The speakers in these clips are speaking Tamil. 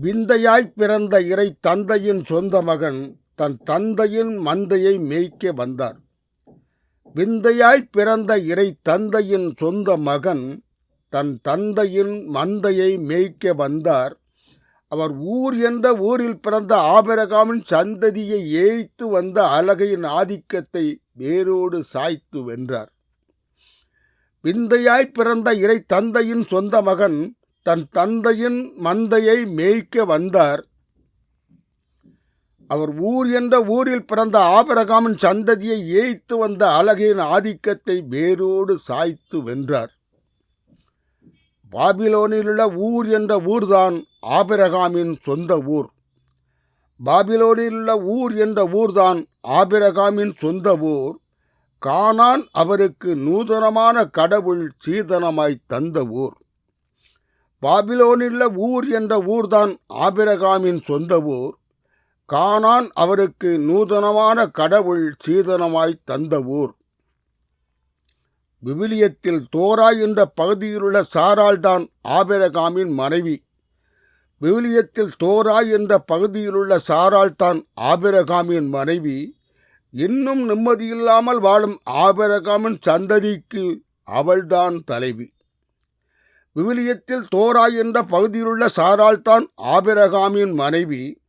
விந்தையாய் பிறந்த இறை தந்தையின் சொந்த மகன் தன் தந்தையின் மந்தையை மேய்க்க வந்தார். விந்தையாய் பிறந்த இறை தந்தையின் சொந்த மகன் தன் தந்தையின் மந்தையை மேய்க்க வந்தார். அவர் ஊர் என்ற ஊரில் பிறந்த ஆபரகாமின் சந்ததியை ஏய்த்து வந்த அழகையின் ஆதிக்கத்தை வேரோடு சாய்த்து வென்றார். விந்தையாய் பிறந்த இறை தந்தையின் சொந்த மகன் தன் தந்தையின் மந்தையை மேய்க்க வந்தார். அவர் ஊர் என்ற ஊரில் பிறந்த ஆபிரகாமின் சந்ததியை ஏய்த்து வந்த அழகின் ஆதிக்கத்தை வேரோடு சாய்த்து வென்றார். பாபிலோனிலுள்ள ஊர் என்ற ஊர்தான் ஆபிரகாமின் சொந்த ஊர். பாபிலோனிலுள்ள ஊர் என்ற ஊர்தான் ஆபிரகாமின் சொந்த ஊர். கானான் அவருக்கு நூதனமான கடவுள் சீதனமாய் தந்த ஊர். பாபிலோனில் ஊர் என்ற ஊர்தான் ஆபிரகாமின் சொந்த ஊர். கானான் அவருக்கு நூதனமான கடவுள் சீதனமாய் தந்த ஊர். விவிலியத்தில் தோரா என்ற பகுதியிலுள்ள சாரால்தான் ஆபிரகாமின் மனைவி. விவிலியத்தில் தோரா என்ற பகுதியிலுள்ள சாரால்தான் ஆபிரகாமின் மனைவி. இன்னும் நிம்மதியில்லாமல் வாழும் ஆபிரகாமின் சந்ததிக்கு அவள்தான் தலைவி. விவிலியத்தில் தோரா என்ற பகுதியிலுள்ள சாரால்தான் ஆபிரகாமின் மனைவி.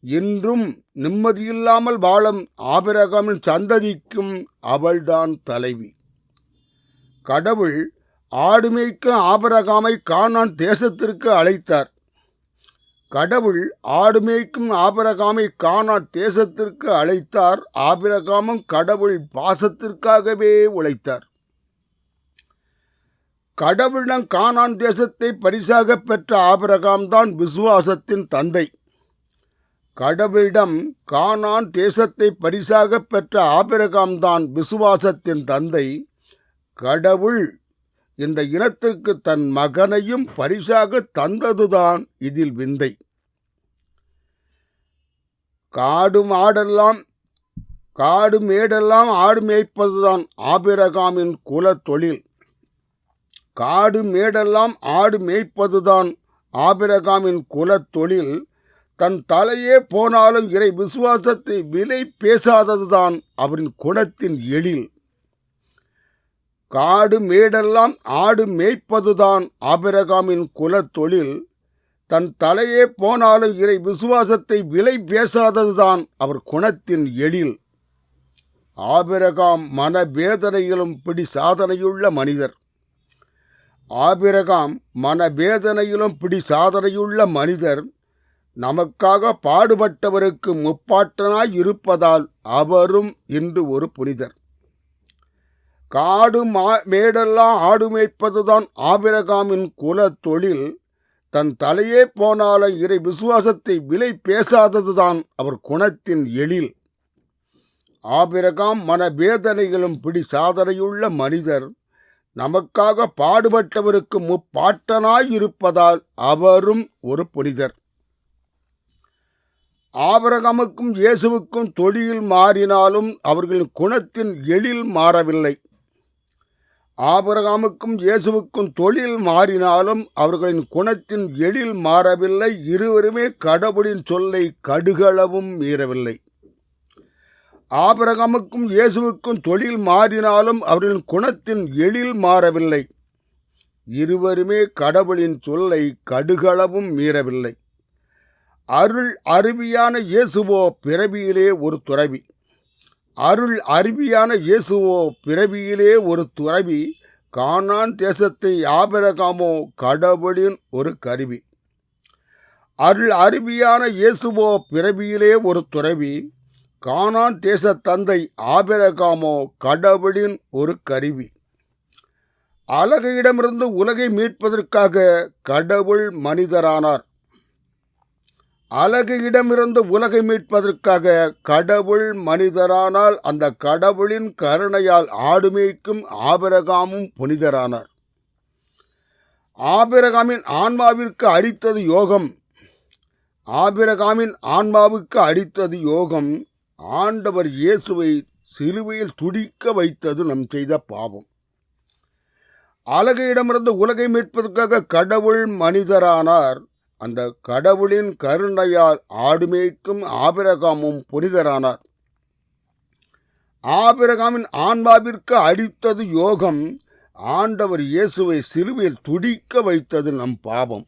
இன்றும் நிம்மதியில்லாமல் வாழும் ஆபிரகாமின் சந்ததிக்கும் அவள்தான் தலைவி. கடவுள் ஆடுமைக்கு ஆபரகாமை காணான் தேசத்திற்கு அழைத்தார். கடவுள் ஆடுமேய்க்கும் ஆபரகாமை காணான் தேசத்திற்கு அழைத்தார். ஆபிரகாமும் கடவுள் பாசத்திற்காகவே உழைத்தார். கடவுளிடம் கானான் தேசத்தை பரிசாக பெற்ற ஆபிரகாம் தான் விசுவாசத்தின் தந்தை. கடவுளிடம் கானான் தேசத்தை பரிசாக பெற்ற ஆபிரகாம் தான் விசுவாசத்தின் தந்தை. கடவுள் இந்த இனத்திற்கு தன் மகனையும் பரிசாக தந்ததுதான் இதில் விந்தை. காடு மாடெல்லாம் காடு மேடெல்லாம் ஆடு மேய்ப்பதுதான் ஆபிரகாமின் குல தொழில் காடு மேடெல்லாம் ஆடு மேய்ப்பதுதான். ஆபிரகாமின் குலத்தொழில் தொழில் தன் தலையே போனாலும் இறை விசுவாசத்தை விலை பேசாததுதான் அவரின் குணத்தின் எழில். காடு மேடெல்லாம் ஆடு மேய்ப்பதுதான் ஆபிரகாமின் குலத் தொழில் தன் தலையே போனாலும் இறை விசுவாசத்தை விலை பேசாததுதான் அவர் குணத்தின் எழில். ஆபிரகாம் மனவேதனையிலும் பிடி சாதனையுள்ள மனிதர். ஆபிரகாம் மனவேதனையிலும் பிடி சாதனையுள்ள மனிதர் நமக்காக பாடுபட்டவருக்கு முப்பாட்டனாய் இருப்பதால் அவரும் இன்று ஒரு புனிதர். காடு மா மேடெல்லாம் ஆடு மேய்ப்பதுதான் ஆபிரகாமின் குல தொழில். தன் தலையே போனால இறை விசுவாசத்தை விலை பேசாததுதான் அவர் குணத்தின் எழில். ஆபிரகாம் மன வேதனைகளும் பிடி சாதனையுள்ள மனிதர் நமக்காக பாடுபட்டவருக்கு முப்பாட்டனாய் இருப்பதால் அவரும் ஒரு புனிதர். ஆபரகமுக்கும் இயேசுவுக்கும் தொழில் மாறினாலும் அவர்களின் குணத்தின் எழில் மாறவில்லை. ஆபரகாமுக்கும் இயேசுவுக்கும் தொழில் மாறினாலும் அவர்களின் குணத்தின் எழில் மாறவில்லை. இருவருமே கடவுளின் சொல்லை கடுகளவும் மீறவில்லை. ஆபரகமுக்கும் இயேசுவுக்கும் தொழில் மாறினாலும் அவர்களின் குணத்தின் எழில் மாறவில்லை. இருவருமே கடவுளின் சொல்லை கடுகளவும் மீறவில்லை. அருள் அருவியான இயேசுவோ பிறவியிலே ஒரு துறவி. அருள் அருவியான இயேசுவோ பிறவியிலே ஒரு துறவி. கானான் தேசத்தை ஆபிரகாமோ கடவுளின் ஒரு கருவி. அருள் அருவியான இயேசுவோ பிறவியிலே ஒரு துறவி. கானான் தேச தந்தை ஆபிரகாமோ கடவுளின் ஒரு கருவி. அழகையிடமிருந்து உலகை மீட்பதற்காக கடவுள் மனிதரானார். அழகையிடமிருந்து உலகை மீட்பதற்காக கடவுள் மனிதரானால் அந்த கடவுளின் கருணையால் ஆடுமேய்க்கும் ஆபிரகாமும் புனிதரானார். ஆபிரகாமின் ஆன்மாவிற்கு அடித்தது யோகம். ஆபிரகாமின் ஆன்மாவுக்கு அடித்தது யோகம். ஆண்டவர் இயேசுவை சிலுவையில் துடிக்க வைத்தது நம் செய்த பாவம். அழகையிடமிருந்து உலகை மீட்பதற்காக கடவுள் மனிதரானார். அந்த கடவுளின் கருணையால் ஆடுமேய்க்கும் ஆபிரகாமும் புனிதரானார். ஆபிரகாமின் ஆன்மாவிற்கு அடித்தது யோகம். ஆண்டவர் இயேசுவை சிலுவையில் துடிக்க வைத்தது நம் பாவம்.